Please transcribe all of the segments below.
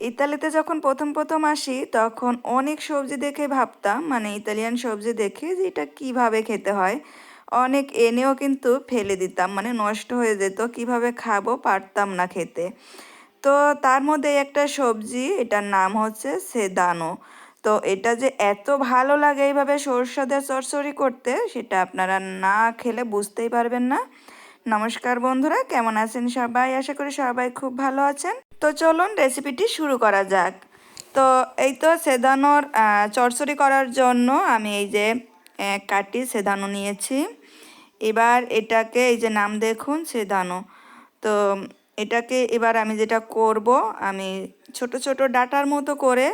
ইতালিতে যখন প্রথম প্রথম আসি, তখন অনেক সবজি দেখে ভাবতাম মানে ইতালিয়ান সবজি দেখে যে এটা কীভাবে খেতে হয়। অনেক এনেও কিন্তু ফেলে দিতাম মানে নষ্ট হয়ে যেত, কীভাবে খাব পারতাম না খেতে। তো তার মধ্যে একটা সবজি, এটার নাম হচ্ছে সেদানো। তো এটা যে এত ভালো লাগে এইভাবে সরষা দিয়ে চরচড়ি করতে, সেটা আপনারা না খেলে বুঝতেই পারবেন না। নমস্কার বন্ধুরা, কেমন আছেন সবাই? আশা করি সবাই খুব ভালো আছেন। তো চলুন রেসিপিটি শুরু করা যাক। তো এই তো সেদানোর চরচড়ি করার জন্য আমি এই যে কাটি সেদানো নিয়েছি। এবার এটাকে এই যে নাম দেখুন, সেদানো। তো এটাকে এবার আমি যেটা করব, আমি ছোট ছোট ডাটার মতো করে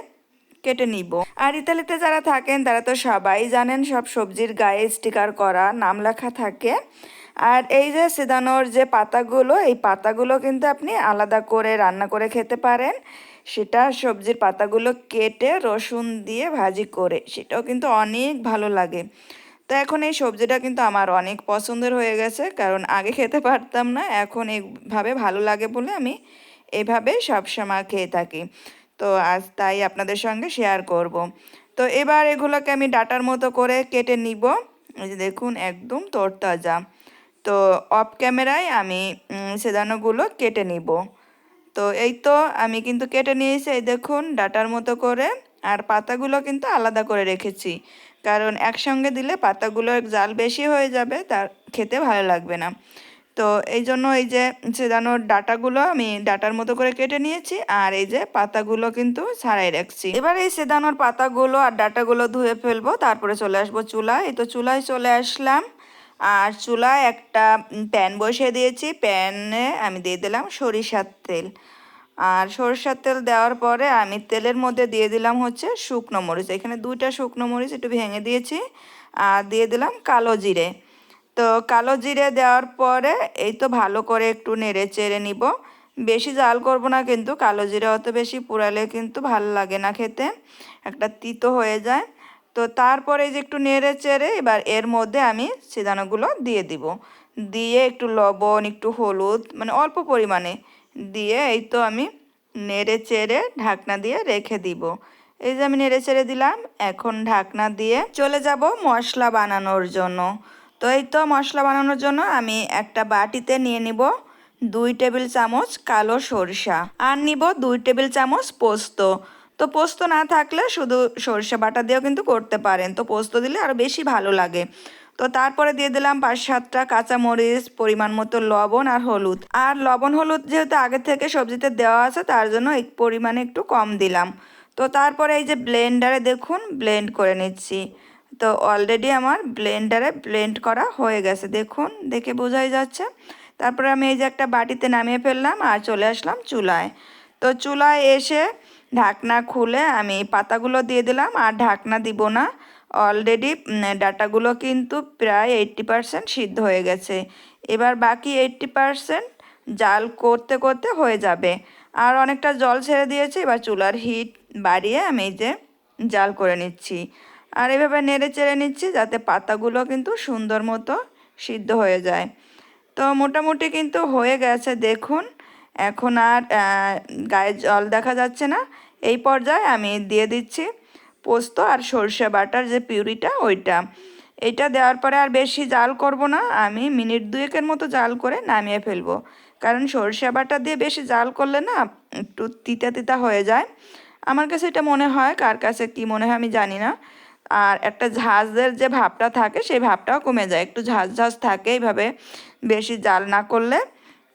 কেটে নিব। আর ইতালিতে যারা থাকেন, তারা তো সবাই জানেন, সব সবজির গায়ে স্টিকার করা, নাম লেখা থাকে। আর এই যে সেদানোর যে পাতাগুলো, এই পাতাগুলো কিন্তু আপনি আলাদা করে রান্না করে খেতে পারেন। সেটা সবজির পাতাগুলো কেটে রসুন দিয়ে ভাজি করে, সেটাও কিন্তু অনেক ভালো লাগে। তো এখন এই সবজিটা কিন্তু আমার অনেক পছন্দের হয়ে গেছে, কারণ আগে খেতে পারতাম না, এখন এইভাবে ভালো লাগে বলে আমি এভাবে সবসময় খেয়ে থাকি। তো আজ তাই আপনাদের সঙ্গে শেয়ার করব। তো এবার এগুলোকে আমি ডাটার মতো করে কেটে নিব। এই যে দেখুন, একদম তরতাজা। তো অফ ক্যামেরায় আমি সেদানোগুলো কেটে নিব। তো এই তো আমি কিন্তু কেটে নিয়েছি, এই দেখুন, ডাটার মতো করে। আর পাতাগুলো কিন্তু আলাদা করে রেখেছি। কারণ একসঙ্গে দিলে পাতাগুলো জাল বেশি হয়ে যাবে, তার খেতে ভালো লাগবে না। তো এই জন্য এই যে সেদানোর ডাটাগুলো আমি ডাটার মতো করে কেটে নিয়েছি, আর এই যে পাতাগুলো কিন্তু ছাড়াই রাখছি। এবার এই সেদানোর পাতাগুলো আর ডাটাগুলো ধুয়ে ফেলব, তারপরে চলে আসব চুলায়। এই তো চুলায় চলে আসলাম। আর চুলায় একটা প্যান বসিয়ে দিয়েছি। প্যানে আমি দিয়ে দিলাম সরিষার তেল। আর সরষের তেল দেওয়ার পরে আমি তেলের মধ্যে দিয়ে দিলাম হচ্ছে শুকনো মরিচ। এখানে দুইটা শুকনো মরিচ একটু ভেঙে দিয়েছি। আর দিয়ে দিলাম কালো জিরে। তো কালো জিরে দেওয়ার পরে এই তো ভালো করে একটু নেড়ে চেড়ে নিব। বেশি জাল করব না কিন্তু, কালো জিরে অত বেশি পুরালে কিন্তু ভালো লাগে না খেতে। একটা তিতো হয়ে যায়। তো তারপরে যে একটু নেড়ে চেড়ে এবার এর মধ্যে আমি সিদানোগুলো দিয়ে দিব। দিয়ে একটু লবণ, একটু হলুদ মানে অল্প পরিমাণে দিয়ে এই তো আমি নেড়ে চেড়ে ঢাকনা দিয়ে রেখে দিব। এই যে আমি নেড়ে চেড়ে দিলাম, এখন ঢাকনা দিয়ে চলে যাব মশলা বানানোর জন্য। তো এই তো মশলা বানানোর জন্য আমি একটা বাটিতে নিয়ে নিব দুই টেবিল চামচ কালো সরষা। আর নিব দুই টেবিল চামচ পোস্ত। তো পোস্ত না থাকলে শুধু সরষে বাটা দিয়েও কিন্তু করতে পারেন। তো পোস্ত দিলে আরও বেশি ভালো লাগে। তো তারপরে দিয়ে দিলাম পাঁচ সাতটা কাঁচামরিচ, পরিমাণ মতো লবণ আর হলুদ। আর লবণ হলুদ যেহেতু আগে থেকে সবজিতে দেওয়া আছে, তার জন্য এই পরিমাণে একটু কম দিলাম। তো তারপরে এই যে ব্লেন্ডারে দেখুন, ব্লেন্ড করে নিচ্ছি। তো অলরেডি আমার ব্লেন্ডারে ব্লেন্ড করা হয়ে গেছে। দেখুন, দেখে বোঝাই যাচ্ছে। তারপরে আমি এই যে একটা বাটিতে নামিয়ে ফেললাম আর চলে আসলাম চুলায়। তো চুলায় এসে ঢাকনা খুলে আমি পাতাগুলো দিয়ে দিলাম আর ঢাকনা দিব না। অলরেডি ডাটাগুলো কিন্তু প্রায় এইট্টি পারসেন্ট সিদ্ধ হয়ে গেছে। এবার বাকি এইট্টি পারসেন্ট জাল করতে করতে হয়ে যাবে। আর অনেকটা জল ছেড়ে দিয়েছে, এবার চুলার হিট বাড়িয়ে আমি যে জাল করে নিচ্ছি। আর এভাবে নেড়ে চেড়ে নিচ্ছি যাতে পাতাগুলো কিন্তু সুন্দর মতো সিদ্ধ হয়ে যায়। তো মোটামুটি কিন্তু হয়ে গেছে, দেখুন। এখন আর গায়ে জল দেখা যাচ্ছে না। এই পর্যায়ে আমি দিয়ে দিচ্ছি পোস্ত আর সর্ষে বাটার যে পিউরিটা, ওইটা। এইটা দেওয়ার পরে আর বেশি জাল করব না। আমি মিনিট দুয়েকের মতো জাল করে নামিয়ে ফেলব। কারণ সর্ষে বাটা দিয়ে বেশি জাল করলে না একটু তিতা তিতা হয়ে যায়। আমার কাছে এটা মনে হয়, কার কাছে কি মনে হয় আমি জানি না। আর একটা ঝাঁঝের যে ভাবটা থাকে, সেই ভাবটাও কমে যায়। একটু ঝাঁঝ ঝাঁঝ থাকে এইভাবে। বেশি জাল না করলে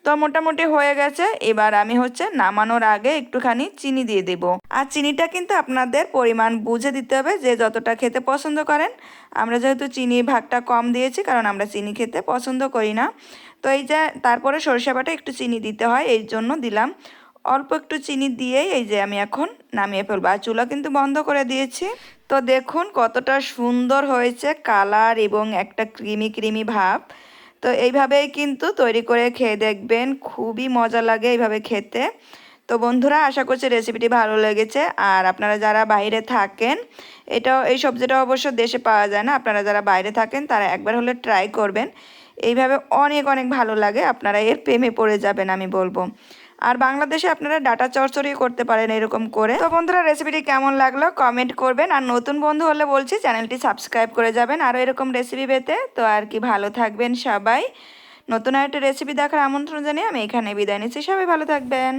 তো মোটামুটি হয়ে গেছে। এবার আমি হচ্ছে নামানোর আগে একটুখানি চিনি দিয়ে দেব। আর চিনিটা কিন্তু আপনাদের পরিমাণ বুঝে দিতে হবে যে যতটা খেতে পছন্দ করেন। আমরা যেহেতু চিনি ভাগটা কম দিয়েছি, কারণ আমরা চিনি খেতে পছন্দ করি না। তো এই যে তারপরে সরষে বাটা একটু চিনি দিতে হয়, এই জন্য দিলাম। অল্প একটু চিনি দিয়েই এই যে আমি এখন নামিয়ে ফেলব। আর চুলা কিন্তু বন্ধ করে দিয়েছি। তো দেখুন কতটা সুন্দর হয়েছে কালার এবং একটা ক্রিমি ক্রিমি ভাব। তো এইভাবেই কিন্তু তৈরি করে খেয়ে দেখবেন। খুবই মজা লাগে এইভাবে খেতে। তো বন্ধুরা, আশা করছি রেসিপিটি ভালো লেগেছে। আর আপনারা যারা বাইরে থাকেন, এটাও, এই সবজিটা অবশ্য দেশে পাওয়া যায় না। আপনারা যারা বাইরে থাকেন, তারা একবার হলে ট্রাই করবেন। এইভাবে অনেক অনেক ভালো লাগে। আপনারা এর প্রেমে পড়ে যাবেন, আমি বলব। আর বাংলাদেশে আপনারা ডাটা চরচড়ি করতে পারেন এরকম করে। তো বন্ধুরা রেসিপিটি কেমন লাগল কমেন্ট করবেন। আর নতুন বন্ধু হলে বলছি চ্যানেলটি সাবস্ক্রাইব করে যাবেন আরও এরকম রেসিপি পেতে। তো আর কি, ভালো থাকবেন সবাই। নতুন আরেকটা রেসিপি দেখার আমন্ত্রণ জানিয়ে আমি এখানে বিদায় নিচ্ছি। সবাই ভালো থাকবেন।